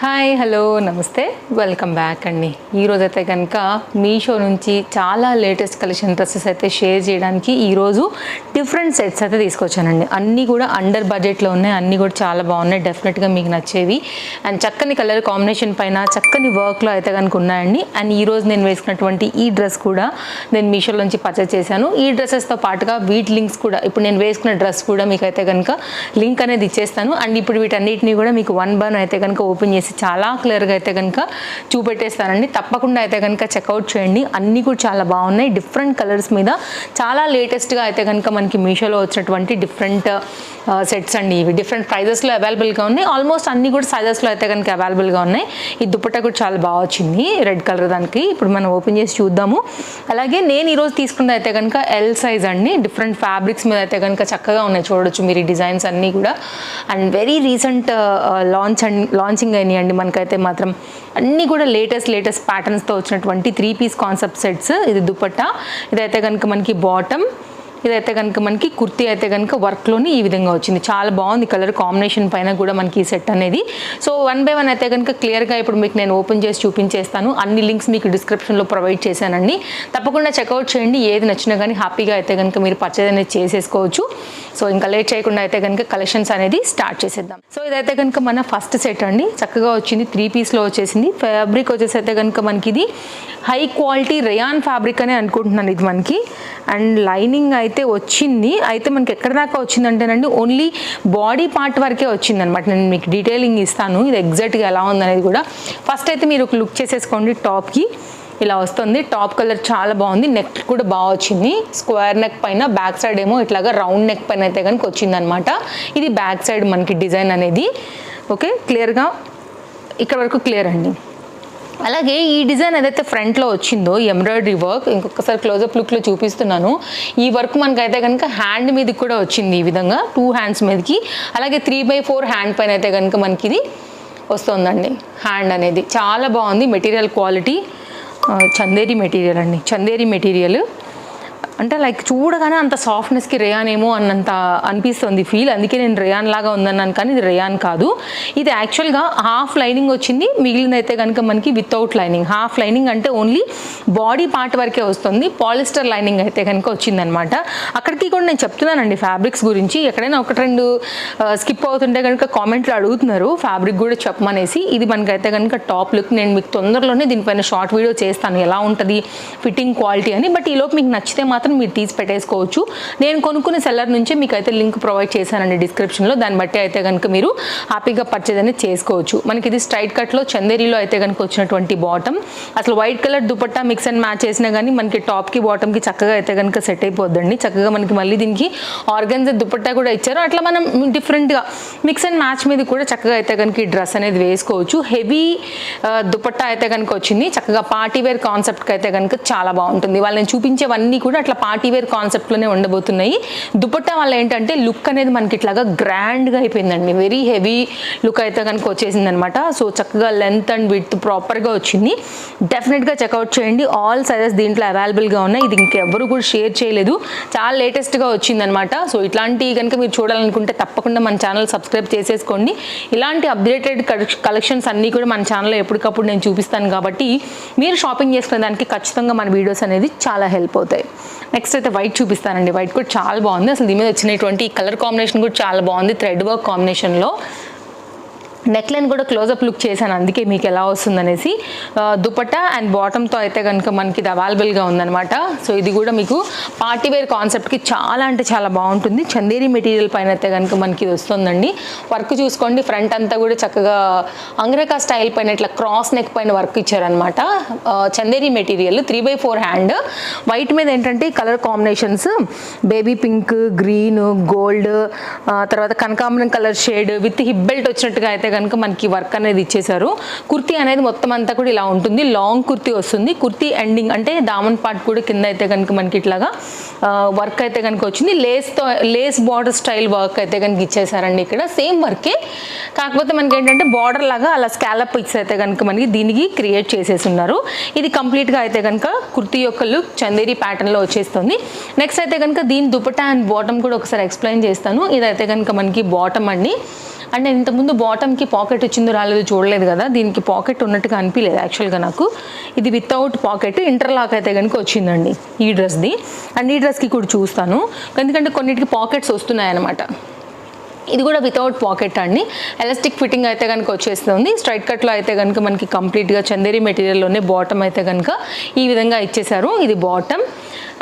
Hi hello నమస్తే. Welcome back అండి. ఈరోజైతే కనుక మీషో నుంచి చాలా లేటెస్ట్ కలెక్షన్ డ్రెస్సెస్ అయితే షేర్ చేయడానికి ఈరోజు డిఫరెంట్ సెట్స్ అయితే తీసుకొచ్చానండి. అన్నీ కూడా అండర్ బడ్జెట్లో ఉన్నాయి. అన్నీ కూడా చాలా బాగున్నాయి. డెఫినెట్గా మీకు నచ్చేవి. అండ్ చక్కని కలర్ కాంబినేషన్ పైన చక్కని వర్క్లో అయితే కనుక ఉన్నాయండి. అండ్ ఈరోజు నేను వేసుకున్నటువంటి ఈ డ్రెస్ కూడా నేను మీషోలో నుంచి పర్చేస్ చేశాను. ఈ డ్రెస్సెస్తో పాటుగా వీటి లింక్స్ కూడా ఇప్పుడు నేను వేసుకున్న డ్రెస్ కూడా మీకు అయితే కనుక లింక్ అనేది ఇచ్చేస్తాను. అండ్ ఇప్పుడు వీటన్నిటిని కూడా మీకు వన్ బన్ అయితే కనుక ఓపెన్ చేసి చాలా క్లియర్గా అయితే కనుక చూపెట్టేస్తానండి. తప్పకుండా అయితే కనుక చెక్అవుట్ చేయండి. అన్నీ కూడా చాలా బాగున్నాయి. డిఫరెంట్ కలర్స్ మీద చాలా లేటెస్ట్గా అయితే కనుక మనకి మీషోలో వచ్చినటువంటి డిఫరెంట్ సెట్స్ అండి ఇవి. డిఫరెంట్ ప్రైజెస్లో అవైలబుల్గా ఉన్నాయి. ఆల్మోస్ట్ అన్నీ కూడా సైజెస్లో అయితే కనుక అవైలబుల్గా ఉన్నాయి. ఈ దుప్పట కూడా చాలా బాగా వచ్చింది. రెడ్ కలర్ దానికి. ఇప్పుడు మనం ఓపెన్ చేసి చూద్దాము. అలాగే నేను ఈరోజు తీసుకున్నది అయితే కనుక ఎల్ సైజ్ అండి. డిఫరెంట్ ఫ్యాబ్రిక్స్ మీద అయితే కనుక చక్కగా ఉన్నాయి. చూడొచ్చు మీరు ఈ డిజైన్స్ అన్నీ కూడా. And very recent launch and launching అయినాయి అండి మనకైతే మాత్రం అన్నీ కూడా లేటెస్ట్ లేటెస్ట్ ప్యాటర్న్స్తో వచ్చినటువంటి త్రీ పీస్ కాన్సెప్ట్ సెట్స్ ఇది దుపట్టా ఇదైతే కనుక మనకి బాటమ్ ఇదైతే కనుక మనకి కుర్తీ అయితే కనుక వర్క్లోని ఈ విధంగా వచ్చింది. చాలా బాగుంది కలర్ కాంబినేషన్ పైన కూడా మనకి ఈ సెట్ అనేది. సో వన్ బై వన్ అయితే కనుక క్లియర్గా ఇప్పుడు మీకు నేను ఓపెన్ చేసి చూపించేస్తాను. అన్ని లింక్స్ మీకు డిస్క్రిప్షన్లో ప్రొవైడ్ చేశానండి. తప్పకుండా చెక్అవుట్ చేయండి. ఏది నచ్చినా కానీ హ్యాపీగా అయితే కనుక మీరు పర్చేజ్ అనేది చేసేసుకోవచ్చు. సో ఇంకా లేట్ చేయకుండా అయితే కనుక కలెక్షన్స్ అనేది స్టార్ట్ చేసేద్దాం. సో ఇదైతే కనుక మన ఫస్ట్ సెట్ అండి. చక్కగా వచ్చింది త్రీ పీస్లో వచ్చేసింది. ఫ్యాబ్రిక్ వచ్చేసి అయితే కనుక మనకి ఇది హై క్వాలిటీ రేయాన్ ఫ్యాబ్రిక్ అని అనుకుంటున్నాను ఇది మనకి. అండ్ లైనింగ్ అయితే వచ్చింది. అయితే మనకి ఎక్కడ దాకా వచ్చిందంటేనండి ఓన్లీ బాడీ పార్ట్ వరకే వచ్చింది అనమాట నేను మీకు డీటెయిలింగ్ ఇస్తాను. ఇది ఎగ్జాక్ట్గా ఎలా ఉందనేది కూడా. ఫస్ట్ అయితే మీరు ఒక లుక్ చేసేసుకోండి టాప్కి ఇలా వస్తుంది. టాప్ కలర్ చాలా బాగుంది. నెక్ కూడా బాగా వచ్చింది. స్క్వేర్ నెక్ పైన బ్యాక్ సైడ్ ఏమో ఇట్లాగా రౌండ్ నెక్ పైన అయితే కనుక వచ్చిందనమాట ఇది బ్యాక్ సైడ్ మనకి డిజైన్ అనేది. ఓకే క్లియర్గా ఇక్కడ వరకు క్లియర్ అండి. అలాగే ఈ డిజైన్ ఏదైతే ఫ్రంట్లో వచ్చిందో ఎంబ్రాయిడరీ వర్క్ ఇంకొకసారి క్లోజప్ లుక్లో చూపిస్తున్నాను. ఈ వర్క్ మనకైతే కనుక హ్యాండ్ మీదకి కూడా వచ్చింది ఈ విధంగా. టూ హ్యాండ్స్ మీదకి. అలాగే త్రీ బై ఫోర్ హ్యాండ్ పైన అయితే కనుక మనకి ఇది వస్తుందండి. హ్యాండ్ అనేది. చాలా బాగుంది. మెటీరియల్ క్వాలిటీ చందేరి మెటీరియల్ అండి. చందేరి మెటీరియల్ అంటే లైక్ చూడగానే అంత సాఫ్ట్నెస్కి రేయాన్ ఏమో అన్నంత అనిపిస్తుంది ఫీల్ అందుకే నేను రేయాన్ లాగా ఉందన్నాను కానీ ఇది రేయాన్ కాదు. ఇది యాక్చువల్గా హాఫ్ లైనింగ్ వచ్చింది. మిగిలినైతే కనుక మనకి వితౌట్ లైనింగ్ హాఫ్ లైనింగ్ అంటే ఓన్లీ బాడీ పార్ట్ వరకే వస్తుంది. పాలిస్టర్ లైనింగ్ అయితే కనుక వచ్చిందనమాట అక్కడికి కూడా నేను చెప్తున్నానండి ఫ్యాబ్రిక్స్ గురించి. ఎక్కడైనా ఒకటి రెండు స్కిప్ అవుతుంటే కనుక కామెంట్లో అడుగుతున్నారు. ఫ్యాబ్రిక్ కూడా చెప్పమనేసి. ఇది మనకైతే కనుక టాప్ లుక్ నేను మీకు తొందరలోనే దీనిపైన షార్ట్ వీడియో చేస్తాను. ఎలా ఉంటుంది? ఫిట్టింగ్ క్వాలిటీ అని. బట్ ఈలోపు మీకు నచ్చితే మాత్రం మీరు తీసి పెట్టేసుకోవచ్చు. నేను కొనుక్కునే సెల్లర్ నుంచే మీకు అయితే లింక్ ప్రొవైడ్ చేశానండి డిస్క్రిప్షన్లో దాన్ని బట్టి అయితే కనుక మీరు హ్యాపీగా పర్చేజ్ అనేది చేసుకోవచ్చు. మనకి ఇది స్ట్రైట్ కట్లో చందేరిలో అయితే కనుక వచ్చినటువంటి బాటమ్ అసలు white colour dupatta mix and match చేసినా కానీ మనకి టాప్కి బాటమ్కి చక్కగా అయితే కనుక సెట్ అయిపోద్దండి. చక్కగా మనకి మళ్ళీ దీనికి ఆర్గన్జా దుపట్టా కూడా ఇచ్చారు. అట్లా మనం డిఫరెంట్గా మిక్స్ అండ్ మ్యాచ్ మీద కూడా చక్కగా అయితే కనుక ఈ డ్రెస్ అనేది వేసుకోవచ్చు. హెవీ దుపట్టా అయితే కనుక వచ్చింది. చక్కగా పార్టీ వేర్ కాన్సెప్ట్కి అయితే కనుక చాలా బాగుంటుంది. వాళ్ళని చూపించేవన్నీ కూడా అట్లా పార్టీ వేర్ కాన్సెప్ట్లోనే ఉండబోతున్నాయి. దుపట్టా వల్ల ఏంటంటే లుక్ అనేది మనకి ఇట్లాగా గ్రాండ్గా అయిపోయిందండి. వెరీ హెవీ లుక్ అయితే కనుక వచ్చేసింది అనమాట సో చక్కగా లెంత్ అండ్ విత్ ప్రాపర్గా వచ్చింది. డెఫినెట్గా చెక్అవుట్ చేయండి. ఆల్ సైజెస్ దీంట్లో అవైలబుల్గా ఉన్నాయి. ఇది ఇంకెవరు కూడా షేర్ చేయలేదు. చాలా లేటెస్ట్గా వచ్చిందనమాట. సో ఇట్లాంటి కనుక మీరు చూడాలనుకుంటే తప్పకుండా మన ఛానల్ సబ్స్క్రైబ్ చేసేసుకోండి. ఇలాంటి అప్డేటెడ్ కలెక్షన్స్ అన్నీ కూడా మన ఛానల్లో ఎప్పటికప్పుడు నేను చూపిస్తాను కాబట్టి మీరు షాపింగ్ చేసుకునే దానికి ఖచ్చితంగా మన వీడియోస్ అనేది చాలా హెల్ప్ అవుతాయి. నెక్స్ట్ అయితే వైట్ చూపిస్తానండి. వైట్ కూడా చాలా బాగుంది. అసలు దీని మీద వచ్చినటువంటి కలర్ కాంబినేషన్ కూడా చాలా బాగుంది. థ్రెడ్ వర్క్ కాంబినేషన్లో నెక్ లైన్ కూడా క్లోజప్ లుక్ చేశాను. అందుకే మీకు ఎలా వస్తుందనేసి ఆ, దుపట్టా అండ్ బాటమ్తో అయితే కనుక మనకి ఇది అవైలబుల్గా ఉందన్నమాట. సో ఇది కూడా మీకు పార్టీ వేర్ కాన్సెప్ట్కి చాలా అంటే చాలా బాగుంటుంది. చందేరి మెటీరియల్ పైన అయితే కనుక మనకి ఇది వస్తుందండి. వర్క్ చూసుకోండి. ఫ్రంట్ అంతా కూడా చక్కగా అంగ్రేకా స్టైల్ పైన ఇట్లా క్రాస్ నెక్ పైన వర్క్ ఇచ్చారనమాట Chanderi material three by four hand white మీద ఏంటంటే colour combinations baby pink green gold తర్వాత కనకాంబరం colour shade with hip belt వచ్చినట్టుగా అయితే కనుక మనకి వర్క్ అనేది ఇచ్చేసారు కుర్తీ అనేది మొత్తం అంతా కూడా ఇలా ఉంటుంది. లాంగ్ కుర్తీ వస్తుంది. కుర్తీ ఎండింగ్ అంటే దామన్ పార్ట్ కూడా కింద అయితే కనుక మనకి ఇట్లాగా వర్క్ అయితే కనుక వచ్చింది. లేస్తో లేస్ బార్డర్ స్టైల్ వర్క్ అయితే కనుక ఇచ్చేసారండి ఇక్కడ. సేమ్ వర్కే. కాకపోతే మనకి ఏంటంటే బార్డర్ లాగా అలా స్కాలప్ పిక్స్ అయితే కనుక మనకి దీనికి క్రియేట్ చేసేసి ఉన్నారు. ఇది కంప్లీట్గా అయితే కనుక కుర్తీ యొక్క లుక్ చందేరి ప్యాటర్న్లో వచ్చేస్తుంది. నెక్స్ట్ అయితే కనుక దీని దుపట్టా అండ్ బాటమ్ కూడా ఒకసారి ఎక్స్ప్లెయిన్ చేస్తాను. ఇదైతే కనుక మనకి బాటమ్ అండి. అండ్ నేను ఇంతకుముందు బాటమ్కి పాకెట్ వచ్చిందో రాలేదో చూడలేదు కదా దీనికి పాకెట్ ఉన్నట్టుగా అనిపించలేదు యాక్చువల్గా నాకు. ఇది వితౌట్ పాకెట్ ఇంటర్లాక్ అయితే కనుక వచ్చిందండి ఈ డ్రెస్ది అండ్ ఈ డ్రెస్కి కూడా చూస్తాను. ఎందుకంటే కొన్నిటికి పాకెట్స్ వస్తున్నాయన్నమాట. ఇది కూడా వితౌట్ పాకెట్ అండి. ఎలాస్టిక్ ఫిట్టింగ్ అయితే కనుక వచ్చేస్తుంది. స్ట్రైట్ కట్లో అయితే కనుక మనకి కంప్లీట్గా చందేరి మెటీరియల్లోనే బాటమ్ అయితే కనుక ఈ విధంగా ఇచ్చేసారు ఇది బాటమ్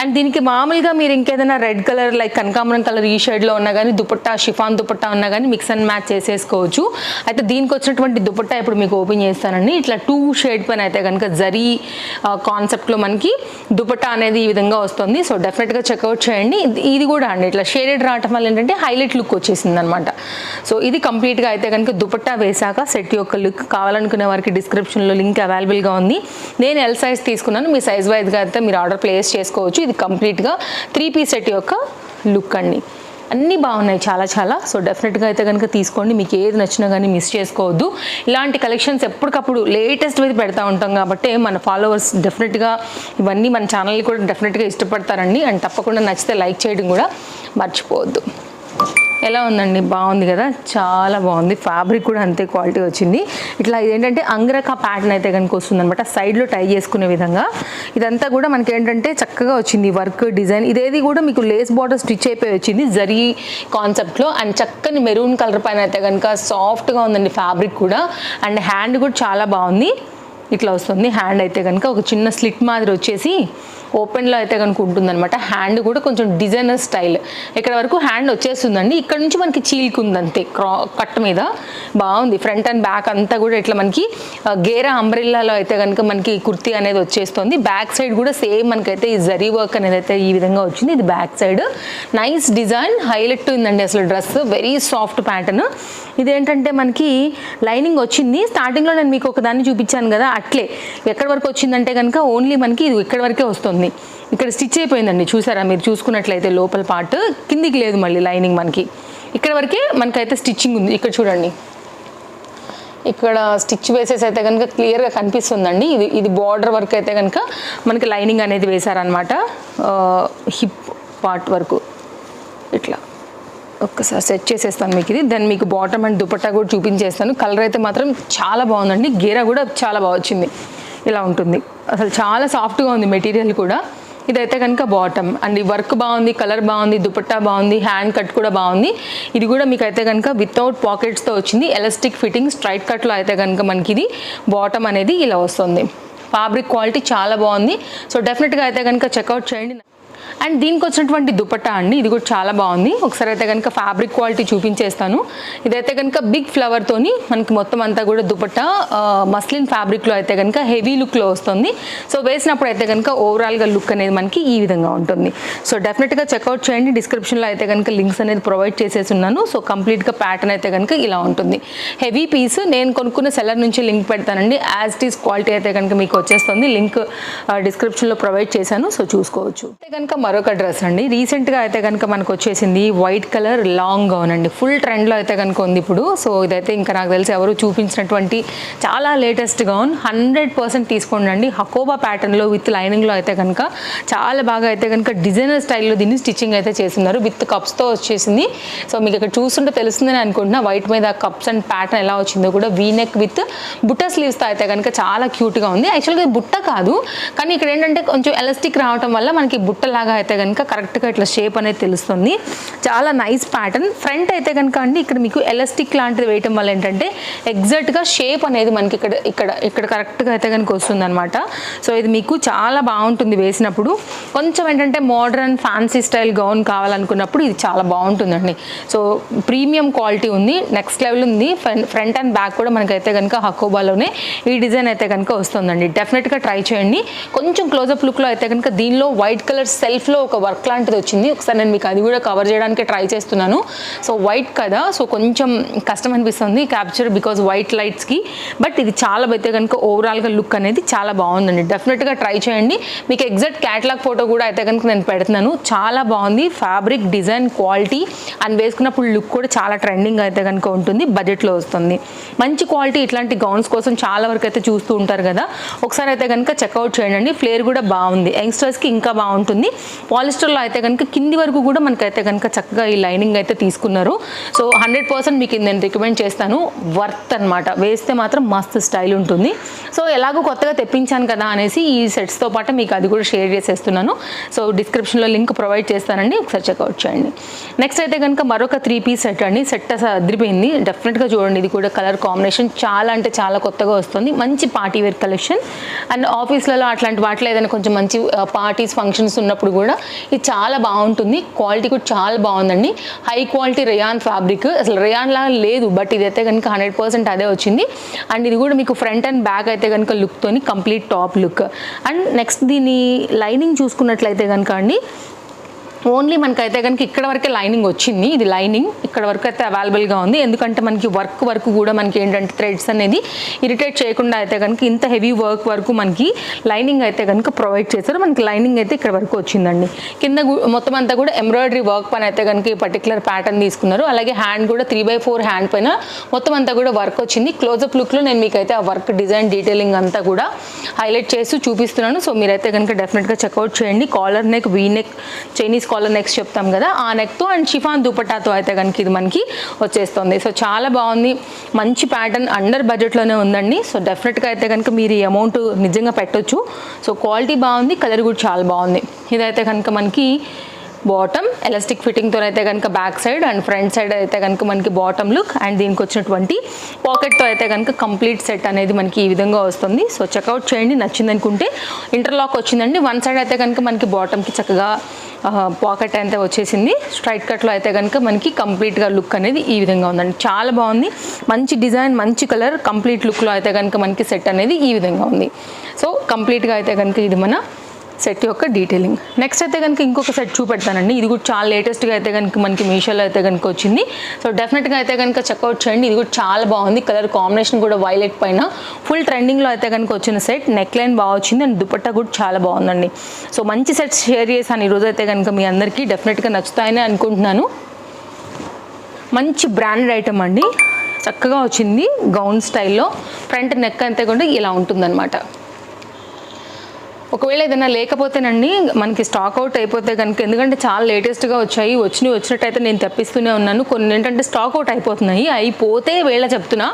అండ్ దీనికి మామూలుగా మీరు ఇంకేదైనా రెడ్ కలర్ లైక్ కనకాంబరం కలర్ ఈ షేడ్లో ఉన్నా కానీ దుపట్టా షిఫాన్ దుపట్టా ఉన్నా కానీ మిక్స్ అండ్ మ్యాచ్ చేసేసుకోవచ్చు. అయితే దీనికి వచ్చినటువంటి దుపట్టా ఇప్పుడు మీకు ఓపెన్ చేస్తానండి. ఇట్లా టూ షేడ్ పైన అయితే కనుక జరీ కాన్సెప్ట్లో మనకి దుపట్టా అనేది ఈ విధంగా వస్తుంది. సో డెఫినెట్గా చెక్అవుట్ చేయండి. ఇది- కూడా అండి. ఇట్లా షేడెడ్ రావటం వల్ల ఏంటంటే హైలైట్ లుక్ వచ్చేసింది అనమాట సో ఇది కంప్లీట్గా అయితే కనుక దుపట్టా వేశాక సెట్ యొక్క లుక్ కావాలనుకునే వారికి డిస్క్రిప్షన్లో లింక్ అవైలబుల్గా ఉంది. నేను ఎల్ సైజ్ తీసుకున్నాను. మీ సైజ్ వైజ్గా అయితే మీరు ఆర్డర్ ప్లేస్ చేసుకోవచ్చు. ఇది కంప్లీట్గా త్రీ పీస్ సెట్ యొక్క లుక్ అండి. అన్నీ బాగున్నాయి చాలా చాలా. సో డెఫినెట్గా అయితే కనుక తీసుకోండి. మీకు ఏది నచ్చినా కానీ మిస్ చేసుకోవద్దు. ఇలాంటి కలెక్షన్స్ ఎప్పటికప్పుడు లేటెస్ట్ అయితే పెడతా ఉంటాం కాబట్టి మన ఫాలోవర్స్ డెఫినెట్గా ఇవన్నీ మన ఛానల్ని కూడా డెఫినెట్గా ఇష్టపడతారండి. అండ్ తప్పకుండా నచ్చితే లైక్ చేయడం కూడా మర్చిపోవద్దు. ఎలా ఉందండి? బాగుంది కదా? చాలా బాగుంది. ఫ్యాబ్రిక్ కూడా అంతే క్వాలిటీ వచ్చింది. ఇట్లా ఇదేంటంటే అంగ్రక ప్యాటర్న్ అయితే కనుక వస్తుంది అనమాట సైడ్లో టై చేసుకునే విధంగా. ఇదంతా కూడా మనకి ఏంటంటే చక్కగా వచ్చింది వర్క్ డిజైన్. ఇదేది కూడా మీకు లేస్ బార్డర్ స్టిచ్ అయిపోయి వచ్చింది జరీ కాన్సెప్ట్లో. అండ్ చక్కని మెరూన్ కలర్ పైన అయితే కనుక సాఫ్ట్గా ఉందండి ఫ్యాబ్రిక్ కూడా. అండ్ హ్యాండ్ కూడా చాలా బాగుంది. ఇట్లా వస్తుంది. హ్యాండ్ అయితే కనుక ఒక చిన్న స్లిట్ మాదిరి వచ్చేసి ఓపెన్లో అయితే కనుక ఉంటుందన్నమాట. హ్యాండ్ కూడా కొంచెం డిజైనర్ స్టైల్ ఇక్కడ వరకు హ్యాండ్ వచ్చేస్తుందండి. ఇక్కడ నుంచి మనకి చీల్కుంది అంతే క్రా కట్ మీద. బాగుంది. ఫ్రంట్ అండ్ బ్యాక్ అంతా కూడా ఇట్లా మనకి గేరా అంబ్రిల్లాలో అయితే కనుక మనకి కుర్తీ అనేది వచ్చేస్తుంది. బ్యాక్ సైడ్ కూడా సేమ్ మనకైతే ఈ జరీ వర్క్ అనేది అయితే ఈ విధంగా వచ్చింది. ఇది back side nice design highlight ఉందండి అసలు డ్రెస్ వెరీ సాఫ్ట్ ప్యాటర్న్ ఇదేంటంటే మనకి లైనింగ్ వచ్చింది. స్టార్టింగ్లో నేను మీకు ఒక దాన్ని చూపించాను కదా. అట్లే. ఎక్కడి వరకు వచ్చిందంటే కనుక ఓన్లీ మనకి ఇది ఇక్కడ వరకే వస్తుంది. ఇక్కడ స్టిచ్ అయిపోయిందండి చూసారా మీరు? చూసుకున్నట్లయితే లోపల పార్ట్ కిందికి లేదు మళ్ళీ లైనింగ్ మనకి. ఇక్కడ వరకే మనకైతే స్టిచ్చింగ్ ఉంది. ఇక్కడ చూడండి. ఇక్కడ స్టిచ్ వేసేసి అయితే కనుక క్లియర్గా కనిపిస్తుందండి. ఇది ఇది బార్డర్ వర్క్ అయితే కనుక మనకి లైనింగ్ అనేది వేశారనమాట హిప్ పార్ట్ వరకు. ఇట్లా. ఒక్కసారి సెట్ చేసేస్తాను మీకు ఇది. దెన్ మీకు బాటమ్ అండ్ దుపట్టా కూడా చూపించేస్తాను. కలర్ అయితే మాత్రం చాలా బాగుందండి. గేరా కూడా చాలా బాగా వచ్చింది. ఇలా ఉంటుంది. అసలు చాలా సాఫ్ట్గా ఉంది మెటీరియల్ కూడా. ఇదైతే కనుక బాటమ్ అండ్ వర్క్ బాగుంది కలర్ బాగుంది దుపట్టా బాగుంది హ్యాండ్ కట్ కూడా బాగుంది. ఇది కూడా మీకు అయితే కనుక వితౌట్ పాకెట్స్తో వచ్చింది. ఎలాస్టిక్ ఫిట్టింగ్ స్ట్రైట్ కట్లో అయితే కనుక మనకి ఇది బాటమ్ అనేది ఇలా వస్తుంది. ఫ్యాబ్రిక్ క్వాలిటీ చాలా బాగుంది. సో డెఫినెట్గా అయితే కనుక చెక్అవుట్ చేయండి. అండ్ దీనికి వచ్చినటువంటి దుపట్టా అండి ఇది కూడా చాలా బాగుంది. ఒకసారి అయితే కనుక ఫ్యాబ్రిక్ క్వాలిటీ చూపించేస్తాను. ఇదైతే కనుక బిగ్ ఫ్లవర్తోని మనకి మొత్తం అంతా కూడా దుపట్టా మస్లిన్ ఫ్యాబ్రిక్లో అయితే కనుక హెవీ లుక్లో వస్తుంది. సో వేసినప్పుడు అయితే కనుక ఓవరాల్గా లుక్ అనేది మనకి ఈ విధంగా ఉంటుంది. సో డెఫినెట్గా చెక్అవుట్ చేయండి. డిస్క్రిప్షన్లో అయితే కనుక లింక్స్ అనేది ప్రొవైడ్ చేసేసి ఉన్నాను. సో కంప్లీట్గా ప్యాటర్న్ అయితే కనుక ఇలా ఉంటుంది. హెవీ పీస్ నేను కొనుక్కున్న సెలర్ నుంచి లింక్ పెడతానండి. యాజ్ ఇట్ ఈస్ క్వాలిటీ అయితే కనుక మీకు వచ్చేస్తుంది. లింక్ డిస్క్రిప్షన్లో ప్రొవైడ్ చేశాను. సో చూసుకోవచ్చు. అయితే కనుక మరొక డ్రెస్ అండి. రీసెంట్గా అయితే కనుక మనకు వచ్చేసింది వైట్ కలర్ లాంగ్ గౌన్ అండి. ఫుల్ ట్రెండ్లో అయితే కనుక ఉంది ఇప్పుడు. సో ఇదైతే ఇంకా నాకు తెలిసి ఎవరు చూపించినటువంటి చాలా లేటెస్ట్ గౌన్. హండ్రెడ్ పర్సెంట్ తీసుకోండి అండి. హకోబా ప్యాటర్న్లో విత్ లైనింగ్లో అయితే కనుక చాలా బాగా అయితే కనుక డిజైనర్ స్టైల్లో దీన్ని స్టిచ్చింగ్ అయితే చేస్తున్నారు. విత్ కప్స్తో వచ్చేసింది. సో మీకు ఇక్కడ చూస్తుంటే తెలుస్తుందని అనుకుంటున్నా. వైట్ మీద కప్స్ అండ్ ప్యాటర్న్ ఎలా వచ్చిందో కూడా వీనెక్ విత్ బుట్ట స్లీవ్స్తో అయితే కనుక చాలా క్యూట్గా ఉంది. యాక్చువల్గా బుట్ట కాదు. కానీ ఇక్కడ ఏంటంటే కొంచెం ఎలాస్టిక్ రావటం వల్ల మనకి బుట్టలాగా అయితే కనుక కరెక్ట్గా ఇట్లా షేప్ అనేది తెలుస్తుంది. చాలా నైస్ ప్యాటర్న్. ఫ్రంట్ అయితే కనుక అండి ఇక్కడ మీకు ఎలాస్టిక్ లాంటిది వేయటం వల్ల ఏంటంటే ఎగ్జాక్ట్గా షేప్ అనేది మనకి ఇక్కడ ఇక్కడ ఇక్కడ కరెక్ట్గా అయితే కనుక వస్తుంది అనమాట సో ఇది మీకు చాలా బాగుంటుంది వేసినప్పుడు. కొంచెం ఏంటంటే మోడర్న్ ఫ్యాన్సీ స్టైల్ గౌన్ కావాలనుకున్నప్పుడు ఇది చాలా బాగుంటుందండి. సో ప్రీమియం క్వాలిటీ ఉంది నెక్స్ట్ లెవెల్ ఉంది. ఫ్రంట్ అండ్ బ్యాక్ కూడా మనకైతే కనుక హకోబాలోనే ఈ డిజైన్ అయితే కనుక వస్తుందండి. డెఫినెట్గా ట్రై చేయండి. కొంచెం క్లోజప్ లుక్లో అయితే కనుక దీనిలో వైట్ కలర్ సెల్ సెల్ఫ్లో ఒక వర్క్ లాంటిది వచ్చింది. ఒకసారి నేను మీకు అది కూడా కవర్ చేయడానికి ట్రై చేస్తున్నాను. సో వైట్ కదా. సో కొంచెం కష్టం అనిపిస్తుంది క్యాప్చర్ బికాజ్ వైట్ లైట్స్కి బట్ ఇది చాలా అయితే కనుక ఓవరాల్గా లుక్ అనేది చాలా బాగుందండి. డెఫినెట్గా ట్రై చేయండి. మీకు ఎగ్జాక్ట్ క్యాటలాగ్ ఫోటో కూడా అయితే కనుక నేను పెడుతున్నాను. చాలా బాగుంది. ఫ్యాబ్రిక్ డిజైన్ క్వాలిటీ అండ్ వేసుకున్నప్పుడు లుక్ కూడా చాలా ట్రెండింగ్ అయితే కనుక ఉంటుంది. బడ్జెట్లో వస్తుంది. మంచి క్వాలిటీ ఇట్లాంటి గౌన్స్ కోసం చాలా వరకు అయితే చూస్తూ ఉంటారు కదా. ఒకసారి అయితే కనుక చెక్అవుట్ చేయండి. ఫ్లేర్ కూడా బాగుంది. యంగ్స్టర్స్కి ఇంకా బాగుంటుంది. పాలిస్టర్లో అయితే కనుక కింది వరకు కూడా మనకైతే కనుక చక్కగా ఈ లైనింగ్ అయితే తీసుకున్నారు. సో హండ్రెడ్ పర్సెంట్ మీకు నేను రికమెండ్ చేస్తాను. వర్త్ అనమాట వేస్తే మాత్రం మస్తు స్టైల్ ఉంటుంది. సో ఎలాగో కొత్తగా తెప్పించాను కదా అనేసి ఈ సెట్స్తో పాటు మీకు అది కూడా షేర్ చేసేస్తున్నాను. సో డిస్క్రిప్షన్లో లింక్ ప్రొవైడ్ చేస్తానండి. ఒకసారి చెక్అవుట్ చేయండి. నెక్స్ట్ అయితే కనుక మరొక త్రీ పీస్ సెట్ అండి. సెట్ అసలు అదిరిపోయింది. డెఫినెట్గా చూడండి ఇది కూడా కలర్ కాంబినేషన్ చాలా అంటే చాలా కొత్తగా వస్తుంది. మంచి పార్టీ వేర్ కలెక్షన్. అండ్ ఆఫీస్లలో అట్లాంటి వాటిలో ఏదైనా కొంచెం మంచి పార్టీస్ ఫంక్షన్స్ ఉన్నప్పుడు కూడా ఇది చాలా బాగుంటుంది. క్వాలిటీ కూడా చాలా బాగుందండి. హై క్వాలిటీ రేయాన్ ఫ్యాబ్రిక్ అసలు రేయాన్ లాగా లేదు బట్ ఇదైతే కనుక హండ్రెడ్ పర్సెంట్ అదే వచ్చింది. అండ్ ఇది కూడా మీకు ఫ్రంట్ అండ్ బ్యాక్ అయితే కనుక లుక్తోని complete top look and next దీని లైనింగ్ చూసుకున్నట్లయితే కనుక అండి ఓన్లీ మనకైతే కనుక ఇక్కడ వరకే లైనింగ్ వచ్చింది. ఇది లైనింగ్. ఇక్కడ వరకు అయితే అవైలబుల్గా ఉంది. ఎందుకంటే మనకి వర్క్ వరకు కూడా మనకి ఏంటంటే థ్రెడ్స్ అనేది ఇరిటేట్ చేయకుండా అయితే కనుక ఇంత హెవీ వర్క్ వరకు మనకి లైనింగ్ అయితే కనుక ప్రొవైడ్ చేశారు. మనకి లైనింగ్ అయితే ఇక్కడ వరకు వచ్చిందండి. కింద మొత్తం అంతా కూడా ఎంబ్రాయిడరీ వర్క్ పైన అయితే కనుక ఈ పర్టికులర్ ప్యాటర్న్ తీసుకున్నారు. అలాగే హ్యాండ్ కూడా త్రీ బై ఫోర్ హ్యాండ్ పైన మొత్తం అంతా కూడా వర్క్ వచ్చింది. క్లోజప్ లుక్లో నేను మీకైతే ఆ వర్క్ డిజైన్ డీటెయిలింగ్ అంతా కూడా హైలైట్ చేస్తూ చూపిస్తున్నాను. సో మీరైతే కనుక డెఫినెట్గా చెక్అవుట్ చేయండి. Collar neck V neck Chinese collar necks చెప్తాం కదా. ఆ నెక్తో అండ్ షిఫాన్ దుపట్టాతో అయితే కనుక ఇది మనకి వచ్చేస్తుంది. సో చాలా బాగుంది. మంచి ప్యాటర్న్ అండర్ బడ్జెట్లోనే ఉందండి. సో డెఫినెట్గా అయితే కనుక మీరు ఈ అమౌంట్ నిజంగా పెట్టొచ్చు. సో క్వాలిటీ బాగుంది కలర్ కూడా చాలా బాగుంది. ఇదైతే కనుక మనకి బాటమ్ ఎలాస్టిక్ ఫిట్టింగ్తో అయితే కనుక back side and front side అయితే కనుక మనకి బాటమ్ లుక్ అండ్ దీనికి వచ్చినటువంటి పాకెట్తో అయితే కనుక కంప్లీట్ సెట్ అనేది మనకి ఈ విధంగా వస్తుంది. సో చెక్అవుట్ చేయండి నచ్చింది అనుకుంటే ఇంటర్లాక్ వచ్చిందండి. వన్ సైడ్ అయితే కనుక మనకి బాటమ్కి చక్కగా పాకెట్ అయితే వచ్చేసింది. స్ట్రైట్ కట్లో అయితే కనుక మనకి కంప్లీట్గా లుక్ అనేది ఈ విధంగా ఉందండి. చాలా బాగుంది. మంచి డిజైన్ మంచి కలర్ కంప్లీట్ లుక్లో అయితే కనుక మనకి సెట్ అనేది ఈ విధంగా ఉంది. సో కంప్లీట్గా అయితే కనుక ఇది మన సెట్ యొక్క డీటెయిలింగ్ నెక్స్ట్ అయితే కనుక ఇంకొక సెట్ చూపెడతానండి. ఇది కూడా చాలా లేటెస్ట్గా అయితే కనుక మనకి మీషోలో అయితే కనుక వచ్చింది. సో డెఫినెట్గా అయితే కనుక చెక్అవుట్ చేయండి. ఇది కూడా చాలా బాగుంది. కలర్ కాంబినేషన్ కూడా వైలెట్ పైన. ఫుల్ ట్రెండింగ్లో అయితే కనుక వచ్చిన సెట్ నెక్ లైన్ బాగా వచ్చింది అండ్ దుపట్టా కూడా చాలా బాగుందండి. సో మంచి సెట్స్ షేర్ చేశాను. ఈరోజు అయితే కనుక మీ అందరికీ డెఫినెట్గా నచ్చుతాయని అనుకుంటున్నాను. మంచి బ్రాండెడ్ ఐటమ్ అండి. చక్కగా వచ్చింది గౌన్ స్టైల్లో ఫ్రంట్ నెక్ అంతే కూడా ఇలా ఉంటుందన్నమాట. ఒకవేళ ఏదైనా లేకపోతేనండి మనకి స్టాక్ అవుట్ అయిపోతే కనుక ఎందుకంటే చాలా లేటెస్ట్గా వచ్చాయి వచ్చినవి వచ్చినట్టయితే నేను తెప్పిస్తూనే ఉన్నాను. కొన్ని ఏంటంటే స్టాక్ అవుట్ అయిపోతున్నాయి. అయిపోతే వేళ చెప్తున్నా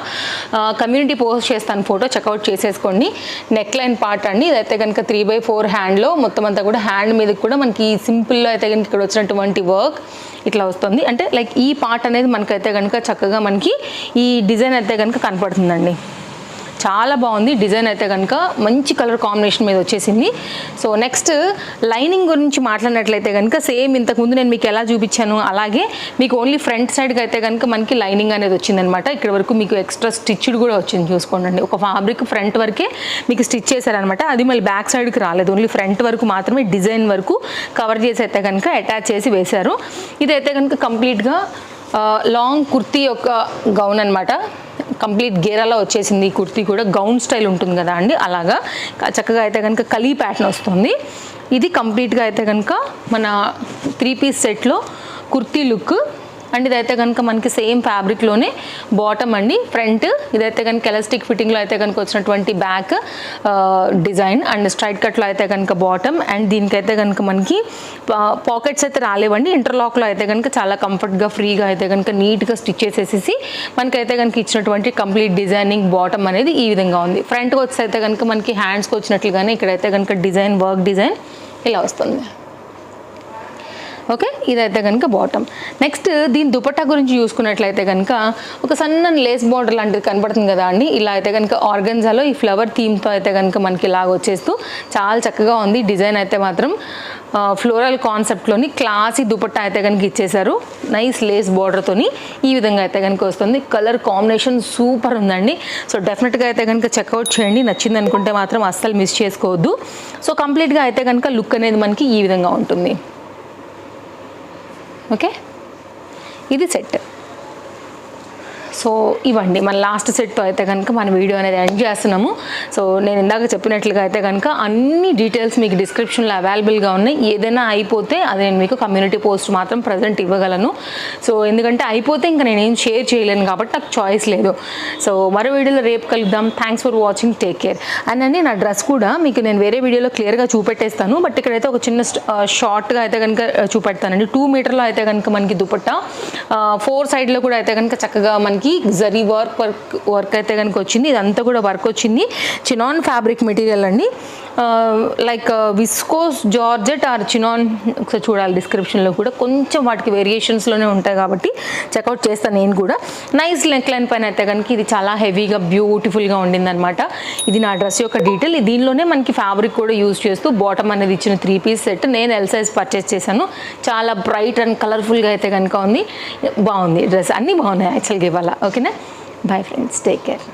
కమ్యూనిటీ పోస్ట్ చేస్తాను ఫోటో చెక్అవుట్ చేసేసుకోండి. నెక్ లైన్ పార్ట్ అండి. ఇదైతే కనుక త్రీ బై ఫోర్ హ్యాండ్లో మొత్తం అంతా కూడా హ్యాండ్ మీద కూడా మనకి సింపుల్లో అయితే కనుక ఇక్కడ వచ్చినటువంటి వర్క్ ఇట్లా వస్తుంది. అంటే లైక్ ఈ పార్ట్ అనేది మనకైతే కనుక చక్కగా మనకి ఈ డిజైన్ అయితే కనుక కనపడుతుందండి. చాలా బాగుంది. డిజైన్ అయితే కనుక మంచి కలర్ కాంబినేషన్ మీద వచ్చేసింది. సో నెక్స్ట్ లైనింగ్ గురించి మాట్లాడినట్లయితే కనుక సేమ్ ఇంతకుముందు నేను మీకు ఎలా చూపించాను అలాగే మీకు ఓన్లీ ఫ్రంట్ సైడ్కి అయితే కనుక మనకి లైనింగ్ అనేది వచ్చిందనమాట ఇక్కడ వరకు మీకు ఎక్స్ట్రా స్టిచ్డ్ కూడా వచ్చింది చూసుకోండి ఒక ఫ్యాబ్రిక్ ఫ్రంట్ వరకే మీకు స్టిచ్ చేశారనమాట అది మళ్ళీ బ్యాక్ సైడ్కి రాలేదు. ఓన్లీ ఫ్రంట్ వరకు మాత్రమే డిజైన్ వరకు కవర్ చేసి అయితే కనుక అటాచ్ చేసి వేశారు. ఇదైతే కనుక కంప్లీట్గా లాంగ్ కుర్తీ యొక్క గౌన్ అనమాట కంప్లీట్ గేరాలో వచ్చేసింది ఈ కుర్తీ కూడా. గౌన్ స్టైల్ ఉంటుంది కదా అండి. అలాగా చక్కగా అయితే కనుక కలీ ప్యాటర్న్ వస్తుంది. ఇది కంప్లీట్గా అయితే కనుక మన త్రీ పీస్ సెట్లో కుర్తీ లుక్ అండ్ ఇదైతే కనుక మనకి సేమ్ ఫ్యాబ్రిక్లోనే బాటమ్ అండి. ఫ్రంట్ ఇదైతే కనుక ఎలాస్టిక్ ఫిట్టింగ్లో అయితే కనుక వచ్చినటువంటి బ్యాక్ డిజైన్ అండ్ స్ట్రైట్ కట్లో అయితే కనుక బాటమ్ అండ్ దీనికైతే కనుక మనకి పాకెట్స్ అయితే రాలేవండి. ఇంటర్లాక్లో అయితే కనుక చాలా కంఫర్ట్గా ఫ్రీగా అయితే కనుక నీట్గా స్టిచ్ చేసేసి మనకైతే కనుక ఇచ్చినటువంటి కంప్లీట్ డిజైనింగ్ బాటమ్ అనేది ఈ విధంగా ఉంది. ఫ్రంట్కి వచ్చి అయితే కనుక మనకి హ్యాండ్స్కి వచ్చినట్లుగానే ఇక్కడైతే కనుక డిజైన్ వర్క్ డిజైన్ ఇలా వస్తుంది. ఓకే? ఇదైతే కనుక బాటమ్ నెక్స్ట్ దీని దుపట్టా గురించి చూసుకున్నట్లయితే కనుక ఒక సన్న లేస్ బార్డర్ లాంటిది కనపడుతుంది కదా అండి. ఇలా అయితే కనుక ఆర్గన్జాలో ఈ ఫ్లవర్ థీమ్తో అయితే కనుక మనకి ఇలాగ వచ్చేస్తూ చాలా చక్కగా ఉంది. డిజైన్ అయితే మాత్రం ఫ్లోరల్ కాన్సెప్ట్లోని క్లాసీ దుపట్టా అయితే కనుక ఇచ్చేశారు. నైస్ లేస్ బార్డర్తోని ఈ విధంగా అయితే కనుక వస్తుంది. కలర్ కాంబినేషన్ సూపర్ ఉందండి. సో డెఫినెట్గా అయితే కనుక చెక్అవుట్ చేయండి. నచ్చింది అనుకుంటే మాత్రం అస్సలు మిస్ చేసుకోవద్దు. సో కంప్లీట్గా అయితే కనుక లుక్ అనేది మనకి ఈ విధంగా ఉంటుంది. ఓకే ఇది సెట్ సో ఇవ్వండి. మన లాస్ట్ సెట్తో అయితే కనుక మన వీడియో అనేది ఎండ్ చేస్తున్నాము. సో నేను ఇందాక చెప్పినట్లుగా అయితే కనుక అన్ని డీటెయిల్స్ మీకు డిస్క్రిప్షన్లో అవైలబుల్గా ఉన్నాయి. ఏదైనా అయిపోతే అది నేను మీకు కమ్యూనిటీ పోస్ట్ మాత్రం ప్రజెంట్ ఇవ్వగలను. సో ఎందుకంటే అయిపోతే ఇంకా నేనేం షేర్ చేయలేను కాబట్టి నాకు చాయిస్ లేదు. సో మరో వీడియోలో రేపు కలుద్దాం. Thanks for watching take care and అండి నా డ్రెస్ కూడా మీకు నేను వేరే వీడియోలో క్లియర్గా చూపెట్టేస్తాను. బట్ ఇక్కడైతే ఒక చిన్న షార్ట్గా అయితే కనుక చూపెడతానండి. టూ మీటర్లో అయితే కనుక మనకి దుపట్టా ఫోర్ సైడ్లో కూడా అయితే కనుక చక్కగా మనకి మనకి జరీ వర్క్ వర్క్ వర్క్ అయితే కనుక వచ్చింది. ఇదంతా కూడా వర్క్ వచ్చింది. చినాన్ ఫ్యాబ్రిక్ మెటీరియల్ అండి. Like viscose georgette or chinon ఒకసారి చూడాలి డిస్క్రిప్షన్లో కూడా. కొంచెం వాటికి వేరియేషన్స్లోనే ఉంటాయి కాబట్టి చెక్అవుట్ చేస్తాను నేను కూడా. నైస్ నెక్ లైన్ పైన అయితే కనుక ఇది చాలా హెవీగా బ్యూటిఫుల్గా ఉండిందనమాట ఇది నా డ్రెస్ యొక్క డీటెయిల్. దీనిలోనే మనకి ఫ్యాబ్రిక్ కూడా యూజ్ చేస్తూ బాటమ్ అనేది ఇచ్చిన త్రీ పీస్ సెట్ నేను ఎల్ సైజ్ పర్చేస్ చేశాను. చాలా బ్రైట్ అండ్ కలర్ఫుల్గా అయితే కనుక ఉంది. బాగుంది. డ్రెస్ అన్నీ బాగున్నాయి యాక్చువల్గా ఇవాళ. ఓకేనా బాయ్ ఫ్రెండ్స్ టేక్ కేర్